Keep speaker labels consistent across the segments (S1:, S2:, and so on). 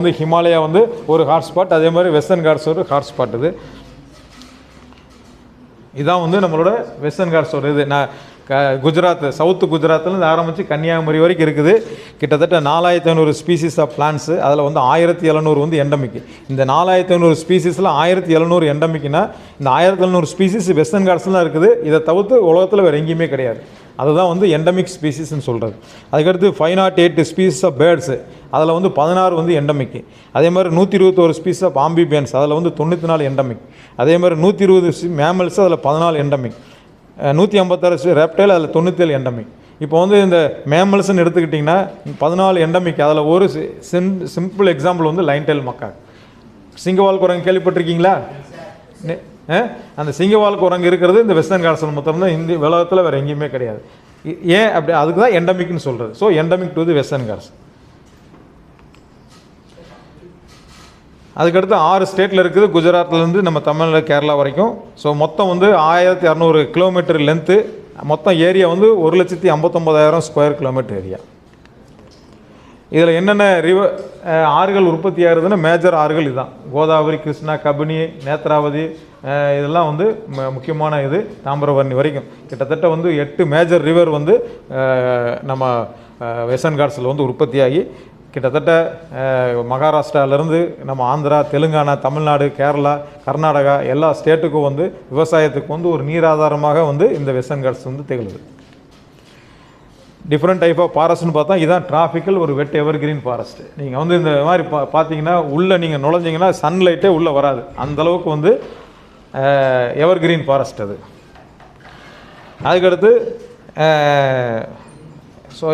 S1: வந்து ஹிமாலயா வந்து ஒரு ஹாட்ஸ்பாட் அதே மாதிரி வெஸ்டர்ன் காட்ஸ் ஒரு ஹாட்ஸ்பாட் இது. இதான் வந்து நம்மளோட வெஸ்டர்ன் காட்ஸ் ஒரு இது. நான் க குஜராத் சவுத்து குஜராத்லேருந்து ஆரம்பித்து கன்னியாகுமரி வரைக்கும் இருக்குது. கிட்டத்தட்ட நாலாயிரத்தி ஐநூறு ஸ்பீசிஸ் ஆஃப் பிளான்ஸு அதில் வந்து ஆயிரத்தி எழுநூறு வந்து எண்டமிக் இந்த நாலாயிரத்தி ஐநூறு ஸ்பீசிஸில் ஆயிரத்தி எழுநூறு எண்டமிக்னா இந்த ஆயிரத்தி எழுநூறு ஸ்பீசிஸ் வெஸ்டர்ன் கார்ட்ஸ்லாம் இருக்குது. இதை தவிர்த்து உலகத்தில் வேறு எங்கேயுமே கிடையாது. அதுதான் வந்து எண்டமிக் ஸ்பீசிஸ்னு சொல்கிறது அதுக்கடுத்து five naught eight species of birds அதில் வந்து பதினாறு வந்து எண்டமிக்கு அதே மாதிரி நூற்றி இருபத்தோரு ஸ்பீஸ் ஆஃப் ஆம்பிபியன்ஸ் அதில் வந்து தொண்ணூற்றி நாலு எண்டமிக் அதே மாதிரி நூற்றி இருபது மேமல்ஸ் அதில் பதினாலு எண்டமிக் நூற்றி ஐம்பத்தாறு ரெப்டைல் அதில் தொண்ணூற்றேழு எண்டமிக் இப்போ வந்து இந்த மேமல்ஸ்ன்னு எடுத்துக்கிட்டிங்கன்னா பதினாலு எண்டமிக் அதில் ஒரு சிம் சிம்பிள் எக்ஸாம்பிள் வந்து லைன் டெயில் மக்கா சிங்கவால் குரங்கு கேள்விப்பட்டிருக்கீங்களா? ஆ? அந்த சிங்கவால் குரங்கு இருக்கிறது இந்த வெஸ்டர்ன் காட்ஸில் மொத்தம் தான் இந்தி உலகத்தில் வேறு எங்கேயுமே கிடையாது. ஏன் அப்படி அதுக்கு தான் எண்டமிக்னு சொல்கிறது so endemic to the Western Ghats அதுக்கடுத்து ஆறு ஸ்டேட்டில் இருக்குது. குஜராத்லேருந்து நம்ம தமிழ்நாடு கேரளா வரைக்கும். ஸோ மொத்தம் வந்து ஆயிரத்தி இரநூறு கிலோமீட்டர் லென்த்து மொத்தம் ஏரியா வந்து ஒரு லட்சத்தி ஐம்பத்தொம்பதாயிரம் ஸ்கொயர் கிலோமீட்டர் ஏரியா இதில் என்னென்ன ரிவ ஆறுகள் உற்பத்தி ஆகுதுன்னா மேஜர் ஆறுகள் இதுதான். கோதாவரி கிருஷ்ணா கபினி நேத்ராவதி இதெல்லாம் வந்து முக்கியமான இது தாமிரபரணி வரைக்கும். கிட்டத்தட்ட வந்து எட்டு மேஜர் ரிவர் வந்து நம்ம வெஸ்டர்ன் காட்ஸில் வந்து உற்பத்தியாகி கிட்டத்தட்ட மகாராஷ்டிராவிலேருந்து நம்ம ஆந்திரா தெலுங்கானா தமிழ்நாடு கேரளா கர்நாடகா எல்லா ஸ்டேட்டுக்கும் வந்து விவசாயத்துக்கு வந்து ஒரு நீராதாரமாக வந்து இந்த வெஸ்டர்ன் காட்ஸ் வந்து திகழுது. டிஃப்ரெண்ட் டைப் ஆஃப் ஃபாரஸ்ட்னு பார்த்தா இதுதான் டிராஃபிக்கல் ஒரு வெட் எவர் கிரீன் ஃபாரஸ்ட் நீங்கள் வந்து இந்த மாதிரி பா பார்த்தீங்கன்னா உள்ளே நீங்கள் நுழைஞ்சிங்கன்னா சன்லைட்டே உள்ளே வராது. அந்த அளவுக்கு வந்து எவர் கிரீன் ஃபாரஸ்ட் அது. அதுக்கடுத்து ஸோ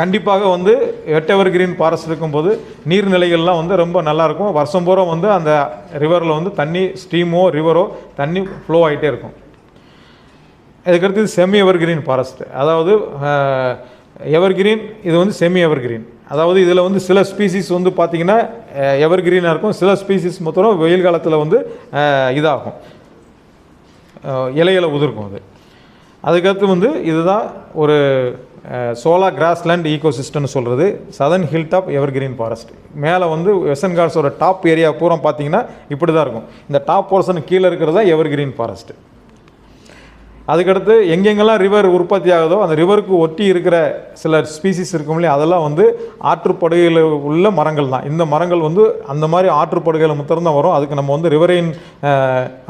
S1: கண்டிப்பாக வந்து எட்டவர் எவர் கிரீன் ஃபாரஸ்ட் இருக்கும்போது நீர்நிலைகள்லாம் வந்து ரொம்ப நல்லாயிருக்கும். வருஷம் பூரா வந்து அந்த ரிவரில் வந்து தண்ணி ஸ்டீமோ ரிவரோ தண்ணி ஃப்ளோ ஆகிட்டே இருக்கும். இதுக்கடுத்து செமி எவர் கிரீன் ஃபாரஸ்ட் அதாவது எவர் கிரீன் இது வந்து செமி எவர் கிரீன் அதாவது இதில் வந்து சில ஸ்பீசிஸ் வந்து பார்த்திங்கன்னா எவர் கிரீனாக இருக்கும். சில ஸ்பீசிஸ் மொத்தம் வெயில் காலத்தில் வந்து இதாகும். இலையில உதிர்க்கும் அது. அதுக்கடுத்து வந்து இதுதான் ஒரு சோலா கிராஸ்லேண்ட் ஈகோசிஸ்டம்னு சொல்கிறது southern hill top evergreen forest. மேலே வந்து வெஸ்டர்ன் காட்ஸோட டாப் ஏரியா பூரா பார்த்தீங்கன்னா இப்படி தான் இருக்கும். இந்த டாப் போர்ஷன் கீழே இருக்கிறது தான் எவர்கிரீன் ஃபாரஸ்ட். அதுக்கடுத்து எங்கெங்கெல்லாம் ரிவர் உற்பத்தி ஆகுதோ அந்த ரிவருக்கு ஒட்டி இருக்கிற சில ஸ்பீசிஸ் இருக்கும் இல்லையா அதெல்லாம் வந்து ஆற்றுப்படுகையில் உள்ள மரங்கள் தான். இந்த மரங்கள் வந்து அந்த மாதிரி ஆற்றுப்படுகையில் மாத்திரம் வரும். அதுக்கு நம்ம வந்து ரிவரைன்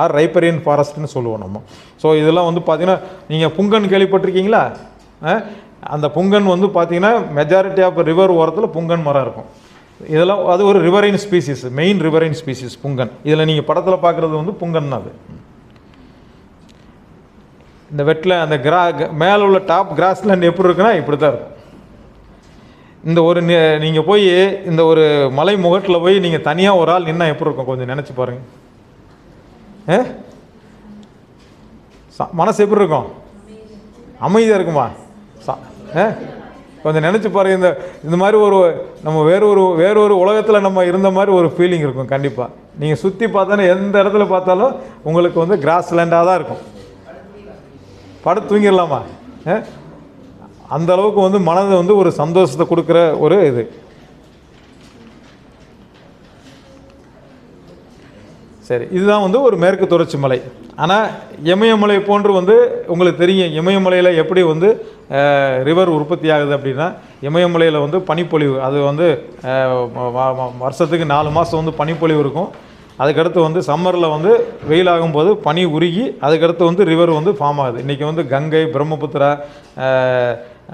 S1: ஆர் ரைப்பரியன் ஃபாரஸ்ட்னு சொல்லுவோம் நம்ம. ஸோ இதெல்லாம் வந்து பார்த்தீங்கன்னா நீங்கள் புங்கன் கேள்விப்பட்டிருக்கீங்களா? அந்த புங்கன் வந்து பார்த்திங்கன்னா மெஜாரிட்டி ஆஃப் ரிவர் ஓரத்தில் புங்கன் மரம் இருக்கும். இதெல்லாம் அது ஒரு riverine species main riverine species புங்கன். இதில் நீங்கள் படத்தில் பார்க்குறது வந்து புங்கன் அது. இந்த வெட்டில் அந்த கிரா மேலே உள்ள டாப் கிராஸ்லேண்ட் எப்படி இருக்குன்னா இப்படி தான் இருக்கும். இந்த ஒரு நீங்கள் போய் இந்த ஒரு மலை முகட்டில் போய் நீங்கள் தனியாக ஒரு ஆள் நின்னா எப்படி இருக்கும்? கொஞ்சம் நினச்சி பாருங்க. ஆ? ச- மனசு எப்படி இருக்கும்? அமைதியாக இருக்குமா? கொஞ்சம் நினச்சி பாருங்க இந்த இந்த மாதிரி ஒரு நம்ம வேற ஒரு வேற ஒரு உலகத்தில் நம்ம இருந்த மாதிரி ஒரு ஃபீலிங் இருக்கும் கண்டிப்பாக நீங்கள் சுற்றி பார்த்தோன்னா எந்த இடத்துல பார்த்தாலும் உங்களுக்கு வந்து கிராஸ் லேண்டாக தான் இருக்கும். படம் தூங்கிடலாமா? அந்த அளவுக்கு வந்து மனது வந்து ஒரு சந்தோஷத்தை கொடுக்குற ஒரு இது. சரி இதுதான் வந்து ஒரு மேற்கு தொடர்ச்சி மலை. ஆனால் இமயமலை போன்று வந்து உங்களுக்கு தெரியும் இமயமலையில் எப்படி வந்து ரிவர் உற்பத்தி ஆகுது அப்படின்னா இமயமலையில் வந்து பனிப்பொழிவு அது வந்து வருஷத்துக்கு நாலு மாதம் வந்து பனிப்பொழிவு இருக்கும். அதுக்கடுத்து வந்து சம்மரில் வந்து வெயிலாகும் போது பனி உருகி அதுக்கடுத்து வந்து ரிவர் வந்து ஃபார்ம் ஆகுது. இன்றைக்கி வந்து கங்கை பிரம்மபுத்திரா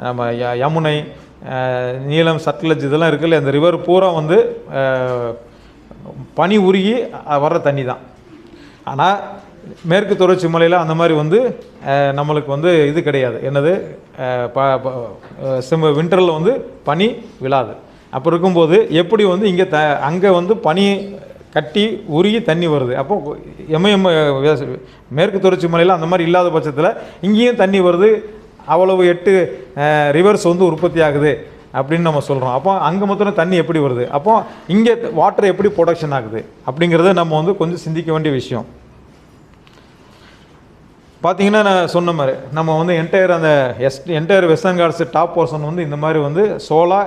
S1: நம்ம ய- யமுனை நீலம் சட்லஜ் இதெல்லாம் இருக்குல்ல இந்த ரிவர் பூரா வந்து பனி உருகி வர்ற தண்ணி தான் ஆனால் மேற்கு தொடர்ச்சி மலையில் அந்த மாதிரி வந்து நம்மளுக்கு வந்து இது கிடையாது. என்னது? ப சிம் விண்டரில் வந்து பனி விழாது. அப்போ இருக்கும்போது எப்படி வந்து இங்கே த அங்கே வந்து பனி கட்டி உருகி தண்ணி வருது. அப்போ எமயம் மேற்கு தொடர்ச்சி மலையில் அந்த மாதிரி இல்லாத பட்சத்தில் இங்கேயும் தண்ணி வருது. அவ்வளவு எட்டு ரிவர்ஸ் வந்து உற்பத்தி ஆகுது அப்படின்னு நம்ம சொல்கிறோம் அப்போ அங்கே மொத்தம் தண்ணி எப்படி வருது? அப்போ இங்கே வாட்டர் எப்படி ப்ரொடக்ஷன் ஆகுது? அப்படிங்கிறத நம்ம வந்து கொஞ்சம் சிந்திக்க வேண்டிய விஷயம். பார்த்தீங்கன்னா நான் சொன்ன மாதிரி நம்ம வந்து என்டையர் அந்த S entire Western Ghats top portion வந்து இந்த மாதிரி வந்து சோலா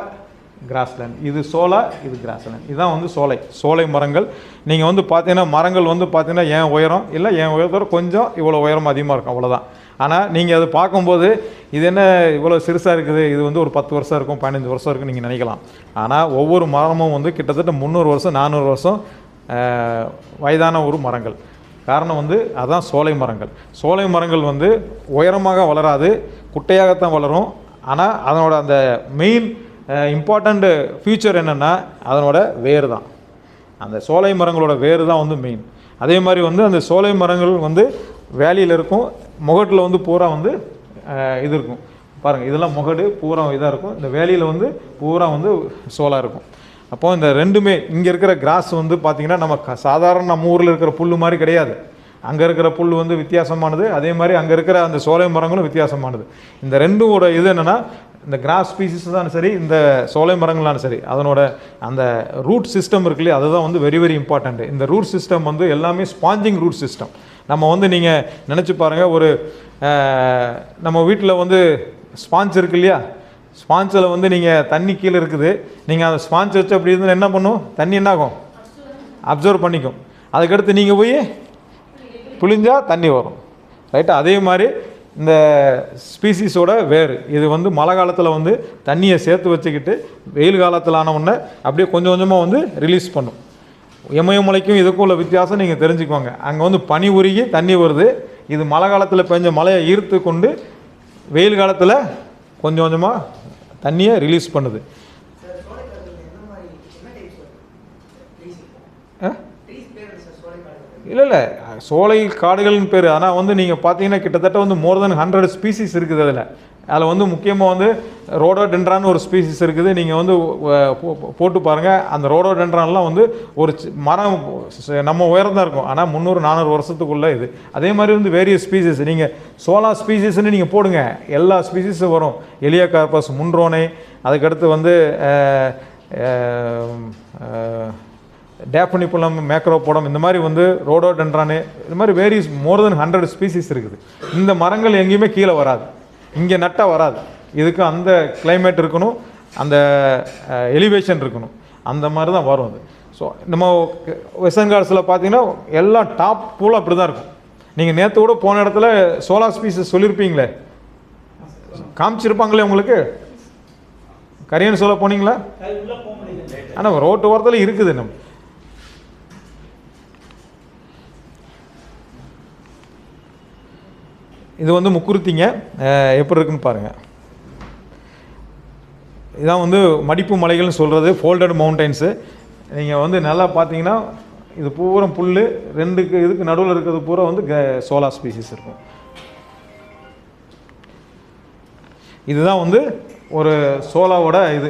S1: கிராஸ்லேண்ட் இது சோலா இது கிராஸ்லேண்ட் இதுதான் வந்து சோலை. சோலை மரங்கள். நீங்கள் வந்து பார்த்தீங்கன்னா மரங்கள் வந்து பார்த்தீங்கன்னா என் உயரம்? இல்லை என் உயரத்தோட கொஞ்சம் இவ்வளோ உயரம் அதிகமாக இருக்கும் அவ்வளோதான் ஆனால் நீங்கள் அதை பார்க்கும்போது இது என்ன இவ்வளோ சிறுசாக இருக்குது? இது வந்து ஒரு பத்து வருஷம் இருக்கும் பதினஞ்சு வருஷம் இருக்கும் நீங்கள் நினைக்கலாம். ஆனால் ஒவ்வொரு மரமும் வந்து கிட்டத்தட்ட முந்நூறு வருஷம் நானூறு வருஷம் வயதான ஒரு மரங்கள். காரணம் வந்து அதான் சோலை மரங்கள். சோலை மரங்கள் வந்து உயரமாக வளராது குட்டையாகத்தான் வளரும். ஆனால் அதனோட அந்த மெயின் இம்பார்ட்டண்ட்டு ஃபியூச்சர் என்னென்னா அதனோட வேர் தான் அந்த சோலை மரங்களோட வேர் தான் வந்து மெயின் அதே மாதிரி வந்து அந்த சோலை மரங்கள் வந்து வேலியில் இருக்கும். முகட்டில் வந்து பூரா வந்து இது இருக்கும். பாருங்கள் இதெல்லாம் முகடு பூரா இதாக இருக்கும். இந்த வேலியில் வந்து பூரா வந்து சோலாக இருக்கும். அப்போது இந்த ரெண்டுமே இங்கே இருக்கிற கிராஸ் வந்து பார்த்திங்கன்னா நம்ம க- சாதாரண நம்ம ஊரில் இருக்கிற புல் மாதிரி கிடையாது. அங்கே இருக்கிற புல் வந்து வித்தியாசமானது அதே மாதிரி அங்கே இருக்கிற அந்த சோலை மரங்களும் வித்தியாசமானது. இந்த ரெண்டோட இது என்னென்னா இந்த கிராஸ் ஸ்பீசிஸ் தான் சரி இந்த சோலை மரங்களாலும் சரி அதனோட அந்த ரூட் சிஸ்டம் இருக்கு இல்லையா அதுதான் வந்து வெரி வெரி இம்பார்ட்டண்ட் இந்த ரூட் சிஸ்டம் வந்து எல்லாமே ஸ்பாஞ்சிங் ரூட் சிஸ்டம் நம்ம வந்து நீங்கள் நினச்சி பாருங்கள் ஒரு நம்ம வீட்டில் வந்து ஸ்பாஞ்ச் இருக்கு இல்லையா ஸ்பான்சில் வந்து நீங்கள் தண்ணி கீழே இருக்குது. நீங்கள் அந்த ஸ்பான்ஸ் வச்சு அப்படி இருந்தால் என்ன பண்ணும்? தண்ணி என்ன ஆகும் அப்சர்வ் பண்ணிக்கும். அதுக்கடுத்து நீங்கள் போய் புளிஞ்சால் தண்ணி வரும். ரைட்டா அதே மாதிரி இந்த ஸ்பீசிஸோட வேர் இது வந்து மழை காலத்தில் வந்து தண்ணியை சேர்த்து வச்சுக்கிட்டு வெயில் காலத்தில் ஆனவுடனே அப்படியே கொஞ்சம் கொஞ்சமாக வந்து ரிலீஸ் பண்ணும். இமயமலைக்கும் இதுக்கும் உள்ள வித்தியாசம் நீங்கள் தெரிஞ்சுக்குவாங்க. அங்கே வந்து பனி உருகி தண்ணி வருது. இது மழை காலத்தில் பெஞ்ச மழையை ஈர்த்து கொண்டு வெயில் காலத்தில் கொஞ்சம் கொஞ்சமாக தண்ணியை ரிலீஸ் பண்ணுது. இல்லை இல்லை சோலை காடுகள்னு பேர். ஆனால் வந்து நீங்கள் பார்த்தீங்கன்னா கிட்டத்தட்ட வந்து மோர் தென் ஹண்ட்ரட் ஸ்பீசிஸ் இருக்குது அதில். அதில் வந்து முக்கியமாக வந்து ரோடோடென்ட்ரான்னு ஒரு ஸ்பீசிஸ் இருக்குது. நீங்கள் வந்து போட்டு பாருங்கள் அந்த ரோடோடென்ட்ரான்லாம் வந்து ஒரு சி- மரம் நம்ம உயரம் இருக்கும். ஆனால் முந்நூறு நானூறு வருஷத்துக்குள்ளே இது. அதே மாதிரி வந்து வேரியஸ் ஸ்பீசிஸ் நீங்கள் சோலா ஸ்பீசிஸ்ன்னு நீங்கள் போடுங்க. எல்லா ஸ்பீசிஸும் வரும். எலியா கார்பஸ் முன்ரோனை. அதுக்கடுத்து வந்து அஹ், டேப்பனிப்புலம் மேக்ரோபோடம் இந்த மாதிரி வந்து ரோடோடென்ட்ரானு இந்த மாதிரி various more than hundred species இருக்குது. இந்த மரங்கள் எங்கேயுமே கீழே வராது. இங்கே நட்டால் வராது. இதுக்கு அந்த climate இருக்கணும் அந்த எலிவேஷன் இருக்கணும். அந்த மாதிரி தான் வரும் அது. ஸோ நம்ம வெஸ்டர்ன் கார்ட்ஸில் பார்த்தீங்கன்னா எல்லாம் டாப் பூலாக அப்படி தான் இருக்கும். நீங்கள் நேற்று கூட போன இடத்துல சோலார் ஸ்பீசஸ் சொல்லியிருப்பீங்களே காமிச்சிருப்பாங்களே உங்களுக்கு? கரியன் சொல்ல போனீங்களா? ஆனால் ரோட்டு ஓரத்தில் இருக்குது நம்ம. இது வந்து முக்குருத்திங்க. எப்படி இருக்குன்னு பாருங்கள் இதான் வந்து மடிப்பு மலைகள்னு சொல்கிறது ஃபோல்டட் மவுண்டைன்ஸு நீங்கள் வந்து நல்லா பார்த்தீங்கன்னா இது பூரா புல் ரெண்டுக்கு இதுக்கு நடுவில் இருக்கிறது பூரா வந்து சோலா ஸ்பீசிஸ் இருக்கும். இதுதான் வந்து ஒரு சோலாவோட இது.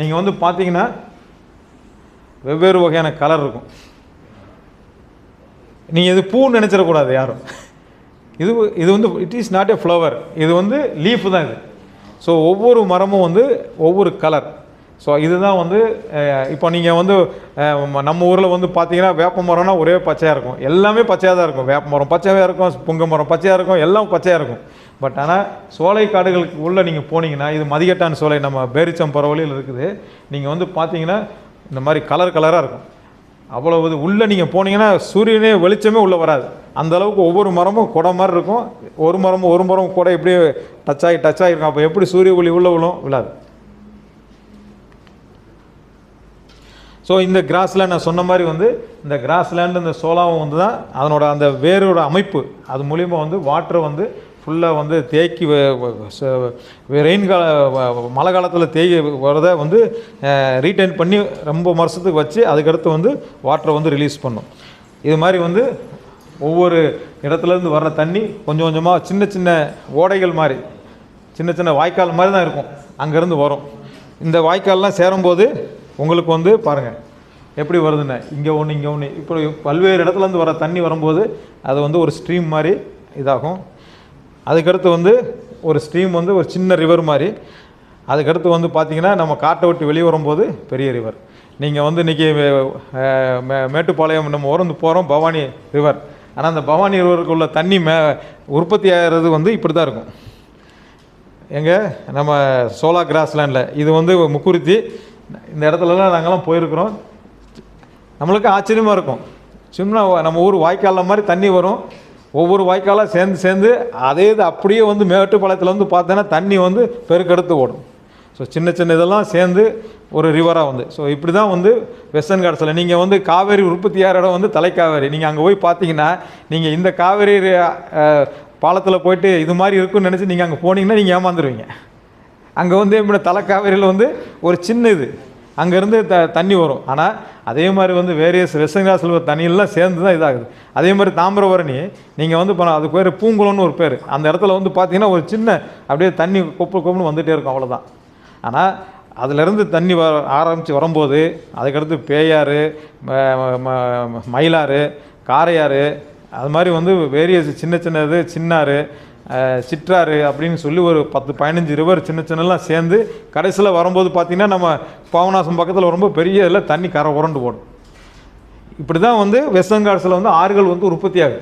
S1: நீங்கள் வந்து பார்த்தீங்கன்னா வெவ்வேறு வகையான கலர் இருக்கும். நீங்கள் இது பூன்னு நினச்சிடக்கூடாது யாரும். இது இது வந்து it is not a flower இது வந்து லீஃப் தான் இது. ஸோ ஒவ்வொரு மரமும் வந்து ஒவ்வொரு கலர் ஸோ இதுதான் வந்து இப்போ நீங்கள் வந்து நம்ம ஊரில் வந்து பார்த்தீங்கன்னா வேப்ப மரம்னா ஒரே பச்சையாக இருக்கும். எல்லாமே பச்சையாக தான் இருக்கும். வேப்ப மரம் பச்சையாக இருக்கும் புங்க மரம் பச்சையாக இருக்கும் எல்லாம் பச்சையாக இருக்கும். பட் ஆனால் சோலை காடுகளுக்கு உள்ளே நீங்கள் போனீங்கன்னா இது மதிகட்டான் சோலை நம்ம பேரிச்சம் பரவலியில் இருக்குது. நீங்கள் வந்து பார்த்தீங்கன்னா இந்த மாதிரி கலர் கலராக இருக்கும். அவ்வளவு இது உள்ளே நீங்கள் போனீங்கன்னா சூரியனே வெளிச்சமே உள்ளே வராது. அந்த அளவுக்கு ஒவ்வொரு மரமும் குடை மாதிரி இருக்கும். ஒரு மரமும் ஒரு மரம் கூட எப்படியே டச் ஆகி டச் ஆகிருக்கும். அப்போ எப்படி சூரிய ஒளி உள்ளே விழும்? விழாது. ஸோ இந்த கிராஸ்லேண்ட் நான் சொன்ன மாதிரி வந்து இந்த கிராஸ்லேண்டு இந்த சோலாவும் வந்து தான் அதனோட அந்த வேரோட அமைப்பு. அது மூலிமா வந்து வாட்டர் வந்து ஃபுல்லாக வந்து தேக்கி ரெயின் கால மழை காலத்தில் தேக்கி வரதை வந்து ரீட்டைன் பண்ணி ரொம்ப வருஷத்துக்கு வச்சு அதுக்கடுத்து வந்து வாட்டரை வந்து ரிலீஸ் பண்ணும். இது மாதிரி வந்து ஒவ்வொரு இடத்துலேருந்து வர்ற தண்ணி கொஞ்சம் கொஞ்சமாக சின்ன சின்ன ஓடைகள் மாதிரி சின்ன சின்ன வாய்க்கால் மாதிரி தான் இருக்கும். அங்கேருந்து வரும். இந்த வாய்க்கால்லாம் சேரும்போது உங்களுக்கு வந்து பாருங்கள் எப்படி வருதுன்னு. இங்கே ஒன்று இங்கே ஒன்று இப்போ பல்வேறு இடத்துலேருந்து வர தண்ணி வரும்போது அது வந்து ஒரு ஸ்ட்ரீம் மாதிரி இதாகும். அதுக்கடுத்து வந்து ஒரு ஸ்ட்ரீம் வந்து ஒரு சின்ன ரிவர் மாதிரி. அதுக்கடுத்து வந்து பார்த்திங்கன்னா நம்ம காட்டை விட்டு வெளியே வரும்போது பெரிய ரிவர் நீங்கள் வந்து இன்றைக்கி மேட்டுப்பாளையம் நம்ம உறந்து போகிறோம் பவானி ரிவர் ஆனால் அந்த பவானி ரிவருக்குள்ள தண்ணி மே உற்பத்தி ஆகிறது வந்து இப்படி தான் இருக்கும். எங்கள் நம்ம சோலா கிராஸ்லேண்டில் இது வந்து முக்குருத்தி. இந்த இடத்துலலாம் நாங்கள்லாம் போயிருக்கிறோம். நம்மளுக்கு ஆச்சரியமாக இருக்கும். சும்மா நம்ம ஊர் வாய்க்காலில் மாதிரி தண்ணி வரும். ஒவ்வொரு வாய்க்காலாக சேர்ந்து சேர்ந்து அதே இது அப்படியே வந்து மேட்டுப்பாளையத்தில் வந்து பார்த்தோன்னா தண்ணி வந்து பெருக்கெடுத்து ஓடும். ஸோ சின்ன சின்ன இதெல்லாம் சேர்ந்து ஒரு ரிவராக வந்து. ஸோ இப்படி தான் வந்து வெஸ்டர்ன் காட்ஸில் நீங்கள் வந்து காவேரி உற்பத்தியாகிற இடம் வந்து தலைக்காவேரி. நீங்கள் அங்கே போய் பார்த்தீங்கன்னா நீங்கள் இந்த காவேரி பாலத்தில் போயிட்டு இது மாதிரி இருக்குன்னு நினச்சி நீங்கள் அங்கே போனீங்கன்னா நீங்கள் ஏமாந்துருவீங்க. அங்கே வந்து எப்படி தலைக்காவேரியில் வந்து ஒரு சின்ன இது. அங்கேருந்து த தண்ணி வரும். ஆனால் அதே மாதிரி வந்து வேரியஸ் வெஸ்டர்ன் தண்ணியெல்லாம் சேர்ந்து தான் இதாகுது. அதே மாதிரி தாமிரபரணி நீங்கள் வந்து இப்போ அது பேர் பூங்குளம்னு ஒரு பேர். அந்த இடத்துல வந்து பார்த்தீங்கன்னா ஒரு சின்ன அப்படியே தண்ணி கொப்பு கொப்புன்னு வந்துகிட்டே இருக்கும் அவ்வளோதான் ஆனால் அதிலிருந்து தண்ணி வர ஆரம்பித்து வரும்போது அதுக்கடுத்து பேயாறு மயிலாறு காரையாறு அது மாதிரி வந்து வேரியஸ் சின்ன சின்னது சின்னாறு சிற்றாறு அப்படின்னு சொல்லி ஒரு பத்து பதினஞ்சு ரிவர் சின்ன சின்னலாம் சேர்ந்து கடைசியில் வரும்போது பார்த்திங்கன்னா நம்ம பாவநாசம் பக்கத்தில் ரொம்ப பெரிய இதில் தண்ணி கரை உரண்டு போடும். இப்படி தான் வந்து வெஸ்டர்ன் காட்ஸில் வந்து ஆறுகள் வந்து உற்பத்தி ஆகுது.